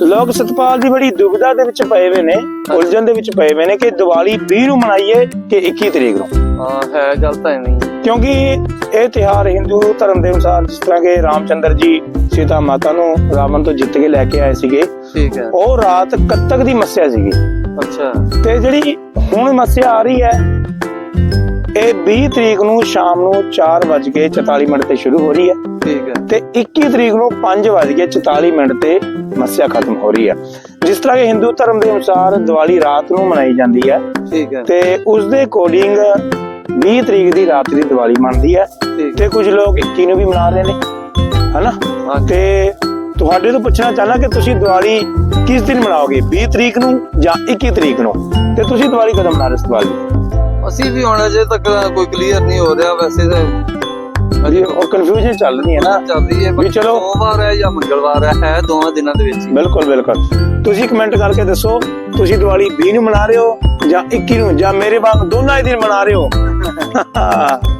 ਲੋਕ ਸਤਪਾਲ ਦੀ ਬੜੀ ਦੁਬਿਧਾ ਦੇ ਵਿੱਚ ਪਏ ਹੋਏ ਨੇ ਉਲਝਣ ਦੇ ਵਿੱਚ ਪਏ ਹੋਏ ਨੇ ਕਿ ਦੀਵਾਲੀ 20 ਨੂੰ ਮਨਾਈਏ ਕਿ 21 ਤਰੀਕ ਨੂੰ? ਹਾਂ ਹੈ ਗੱਲ ਤਾਂ ਐਵੇਂ ਹੀ। ਹੈ। ਕਿਉਂਕਿ ਇਹ ਤਿਹਾਰ ਹਿੰਦੂ ਧਰਮ ਦੇ ਅਨੁਸਾਰ ਜਿਸ ਤਰ੍ਹਾਂ ਕਿ ਰਾਮਚੰਦਰ ਜੀ ਸੀਤਾ ਮਾਤਾ ਨੂੰ ਰਾਵਣ ਤੋਂ ਜਿੱਤ ਕੇ ਲੈ ਕੇ ਆਏ ਸੀਗੇ ਠੀਕ ਹੈ। ਉਹ ਰਾਤ ਕੱਤਕ ਦੀ ਮੱਸਿਆ ਸੀਗੀ। ਅੱਛਾ। ਤੇ ਜਿਹੜੀ ਹੁਣ ਮੱਸਿਆ ਆ ਰਹੀ ਹੈ ਇਹ 20 ਤਰੀਕ ਨੂੰ ਸ਼ਾਮ ਨੂੰ 4:44 ਮਿੰਟ ਤੇ ਸ਼ੁਰੂ ਹੋ ਰਹੀ ਹੈ। ਠੀਕ ਹੈ। ਤੇ 21 ਤਰੀਕ ਨੂੰ 5:44 ਮਿੰਟ ਤੇ ਮੱਸਿਆ ਖਤਮ ਹੋ ਰਹੀ ਹੈ। ਜਿਸ ਤਰ੍ਹਾਂ ਕਿ ਹਿੰਦੂ ਧਰਮ ਦੇ ਅਨੁਸਾਰ ਦੀਵਾਲੀ ਰਾਤ ਨੂੰ ਮਨਾਈ ਜਾਂਦੀ ਹੈ। ਠੀਕ ਹੈ। ਤੇ ਉਸ ਦੇ ਅਕੋਰਡਿੰਗ 20 ਤਰੀਕ ਦੀ ਰਾਤ ਦੀ ਦੀਵਾਲੀ ਮੰਨਦੀ ਹੈ। ਤੇ ਕੁਝ ਲੋਕ 21 ਨੂੰ ਵੀ ਮਨਾ ਰਹੇ ਨੇ। ਹਨਾ? ਤੇ ਤੁਹਾਡੇ ਤੋਂ ਪੁੱਛਣਾ ਚਾਹਨਾ ਕਿ ਤੁਸੀਂ ਦੀਵਾਲੀ ਕਿਸ ਦਿਨ ਮਨਾਓਗੇ? 20 ਤਰੀਕ ਨੂੰ ਜਾਂ 21 ਤਰੀਕ ਨੂੰ? ਤੇ ਤੁਸੀਂ ਦੀਵਾਲੀ ਕਦੋਂ ਮਨਾ ਰਹੇ ਹੋ ਦੀਵਾਲੀ ਅਸੀਂ ਵੀ ਹੁਣ ਅਜੇ ਤੱਕ ਕੋਈ ਕਲੀਅਰ ਨਹੀਂ ਹੋ ਰਿਹਾ ਵੈਸੇ ਤਾਂ। ਅਜੇ ਉਹ ਕਨਫਿਊਜ਼ਨ ਚੱਲ ਰਹੀ ਹੈ ਨਾ। ਚੱਲ ਰਹੀ ਹੈ ਵੀ ਚਲੋ- ਸੋਮਵਾਰ ਹੈ ਜਾਂ ਮੰਗਲਵਾਰ ਹੈ ਹੈ ਦੋਵਾਂ ਦਿਨਾਂ ਦੇ ਵਿੱਚ ਬਿਲਕੁਲ ਬਿਲਕੁਲ। ਤੁਸੀਂ ਕਮੈਂਟ ਕਰਕੇ ਦੱਸੋ ਤੁਸੀਂ ਦੀਵਾਲੀ 20 ਨੂੰ ਮਨਾ ਰਹੇ ਹੋ ਜਾਂ 21 ਨੂੰ ਜਾਂ ਮੇਰੇ ਵਾਂਗ ਦੋਨਾਂ ਹੀ ਦਿਨ ਮਨਾ ਰਹੇ ਹੋ?